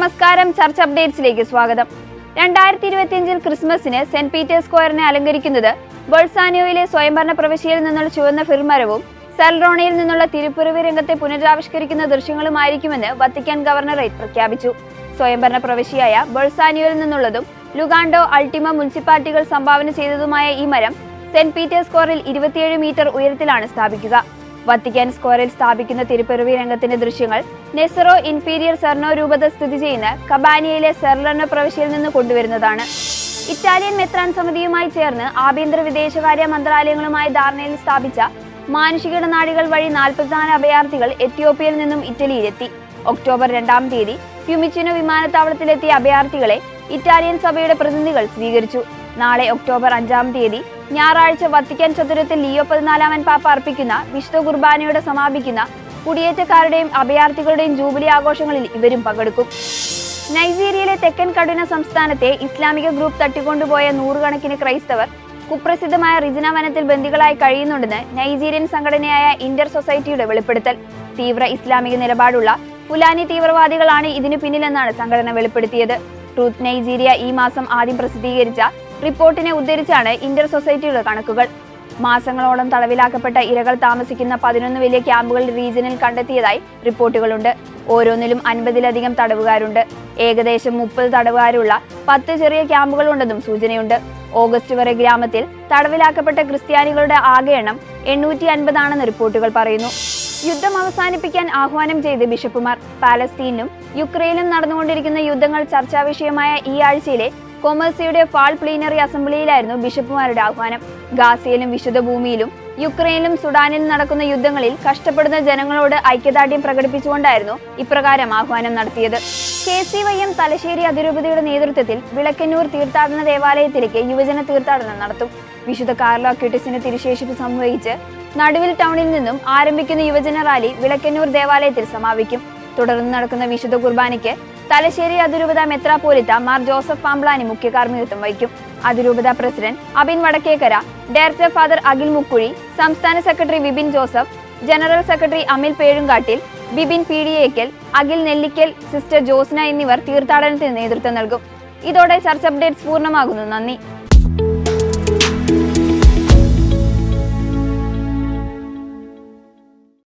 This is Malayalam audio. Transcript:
നമസ്കാരം. ചർച്ച് അപ്ഡേറ്റ്സിലേക്ക് സ്വാഗതം. രണ്ടായിരത്തി ഇരുപത്തിയഞ്ചിൽ ക്രിസ്മസിന് സെന്റ് പീറ്റേഴ്സ് സ്ക്വയറിനെ അലങ്കരിക്കുന്നത് ബൊൾസാനിയോയിലെ സ്വയംഭരണ പ്രവിശ്യയിൽ നിന്നുള്ള ചുവന്ന ഫിർമരവും സെൽറോണയിൽ നിന്നുള്ള തിരുപ്പുറവി രംഗത്തെ പുനരാവിഷ്കരിക്കുന്ന ദൃശ്യങ്ങളുമായിരിക്കുമെന്ന് വത്തിക്കാൻ ഗവർണറേറ്റ് പ്രഖ്യാപിച്ചു. സ്വയംഭരണ പ്രവിശ്യയായ ബൊൾസാനിയോയിൽ നിന്നുള്ളതും ലുഗാണ്ടോ അൾട്ടിമ മുനിസിപ്പാലിറ്റികൾ സംഭാവന ചെയ്തതുമായ ഈ മരം സെന്റ് പീറ്റേഴ്സ് സ്ക്വയറിൽ ഇരുപത്തിയേഴ് മീറ്റർ ഉയരത്തിലാണ് സ്ഥാപിക്കുക. വത്തിക്കാൻ സ്ക്വയറിൽ സ്ഥാപിക്കുന്ന തിരുപ്പിറവി രംഗത്തിന്റെ ദൃശ്യങ്ങൾ നെസറോ ഇൻഫീരിയർ സെർണോ രൂപത സ്ഥിതി ചെയ്യുന്ന കബാനിയയിലെ സെർലർണ പ്രവിശ്യയിൽ നിന്ന് കൊണ്ടുവരുന്നതാണ്. ഇറ്റാലിയൻ മെത്രാൻ സമിതിയുമായി ചേർന്ന് ആഭ്യന്തര വിദേശകാര്യ മന്ത്രാലയങ്ങളുമായി ധാരണയിൽ സ്ഥാപിച്ച മാനുഷിക ഇടനാടികൾ വഴി നാൽപ്പത്തിനാല് അഭയാർത്ഥികൾ എത്യോപ്യയിൽ നിന്നും ഇറ്റലിയിലെത്തി. ഒക്ടോബർ രണ്ടാം തീയതി ഫ്യൂമിച്ചിനോ വിമാനത്താവളത്തിലെത്തിയ അഭയാർത്ഥികളെ ഇറ്റാലിയൻ സഭയുടെ പ്രതിനിധികൾ സ്വീകരിച്ചു. നാളെ ഒക്ടോബർ അഞ്ചാം തീയതി ഞായറാഴ്ച വത്തിക്കാൻ ചതുരത്തിൽ ലിയോ പതിനാലാമൻ പാപ്പ അർപ്പിക്കുന്ന വിശുദ്ധ കുർബാനയോടെ സമാപിക്കുന്ന കുടിയേറ്റക്കാരുടെയും അഭയാർത്ഥികളുടെയും ജൂബിലി ആഘോഷങ്ങളിൽ ഇവരും പങ്കെടുക്കും. നൈജീരിയയിലെ തെക്കൻ കടുന സംസ്ഥാനത്തെ ഇസ്ലാമിക ഗ്രൂപ്പ് തട്ടിക്കൊണ്ടുപോയ നൂറുകണക്കിന് ക്രൈസ്തവർ കുപ്രസിദ്ധമായ റിജിന വനത്തിൽ ബന്ദികളായി കഴിയുന്നുണ്ടെന്ന് നൈജീരിയൻ സംഘടനയായ ഇന്റർ സൊസൈറ്റിയുടെ വെളിപ്പെടുത്തൽ. തീവ്ര ഇസ്ലാമിക നിലപാടുള്ള പുലാനി തീവ്രവാദികളാണ് ഇതിനു പിന്നിലെന്നാണ് സംഘടന വെളിപ്പെടുത്തിയത്. ട്രൂത്ത് നൈജീരിയ ഈ മാസം ആദ്യം പ്രസിദ്ധീകരിച്ച റിപ്പോർട്ടിനെ ഉദ്ധരിച്ചാണ് ഇന്റർ സൊസൈറ്റിയുടെ കണക്കുകൾ. മാസങ്ങളോളം തടവിലാക്കപ്പെട്ട ഇരകൾ താമസിക്കുന്ന പതിനൊന്ന് വലിയ ക്യാമ്പുകൾ റീജിയനിൽ കണ്ടെത്തിയതായി റിപ്പോർട്ടുകളുണ്ട്. ഓരോന്നിലും അൻപതിലധികം തടവുകാരുണ്ട്. ഏകദേശം മുപ്പത് തടവുകാരുള്ള പത്ത് ചെറിയ ക്യാമ്പുകളുണ്ടെന്നും സൂചനയുണ്ട്. ഓഗസ്റ്റ് വരെ ഗ്രാമത്തിൽ തടവിലാക്കപ്പെട്ട ക്രിസ്ത്യാനികളുടെ ആകെ എണ്ണം എണ്ണൂറ്റി അൻപതാണെന്ന് റിപ്പോർട്ടുകൾ പറയുന്നു. യുദ്ധം അവസാനിപ്പിക്കാൻ ആഹ്വാനം ചെയ്ത് ബിഷപ്പുമാർ. പാലസ്തീനിലും യുക്രൈനിലും നടന്നുകൊണ്ടിരിക്കുന്ന യുദ്ധങ്ങൾ ചർച്ചാ വിഷയമായ ഈ ആഴ്ചയിലെ കൊമേഴ്സിയുടെ ഫാൾ പ്ലീനറി അസംബ്ലിയിലായിരുന്നു ബിഷപ്പുമാരുടെ ആഹ്വാനം. ഗാസയിലും വിശുദ്ധ ഭൂമിയിലും യുക്രൈനിലും സുഡാനിലും നടക്കുന്ന യുദ്ധങ്ങളിൽ കഷ്ടപ്പെടുന്ന ജനങ്ങളോട് ഐക്യദാർഢ്യം പ്രകടിപ്പിച്ചുകൊണ്ടായിരുന്നു ഇപ്രകാരം ആഹ്വാനം നടത്തിയത്. K C Y M Thalassery അതിരൂപതയുടെ നേതൃത്വത്തിൽ വിളക്കന്നൂർ തീർത്ഥാടന ദേവാലയത്തിലേക്ക് യുവജന തീർത്ഥാടനം നടത്തും. വിശുദ്ധ കാർലോ ക്യൂട്ടിസിന് തിരുശേഷിപ്പ് സംവഹിച്ച് നടുവിൽ ടൗണിൽ നിന്നും ആരംഭിക്കുന്ന യുവജന റാലി വിളക്കന്നൂർ ദേവാലയത്തിൽ സമാപിക്കും. തുടർന്ന് നടക്കുന്ന വിശുദ്ധ കുർബാനയ്ക്ക് തലശ്ശേരി അതിരൂപത മെത്രാപോലിത്ത മാർ ജോസഫ് പാംബ്ലാനി മുഖ്യ കാർമ്മികത്വം വഹിക്കും. അതിരൂപത president Abin Vadakkekara director father Akhil Mukkuzhi സംസ്ഥാന secretary Vipin Joseph general secretary Amil Pezhunkattil Bibin P D Ekkal Akhil Nellikkal sister Josna എന്നിവർ തീർത്ഥാടനത്തിന് നേതൃത്വം നൽകും. ഇതോടെ ചർച്ച് അപ്ഡേറ്റ്സ് പൂർണമാകുന്നു. നന്ദി.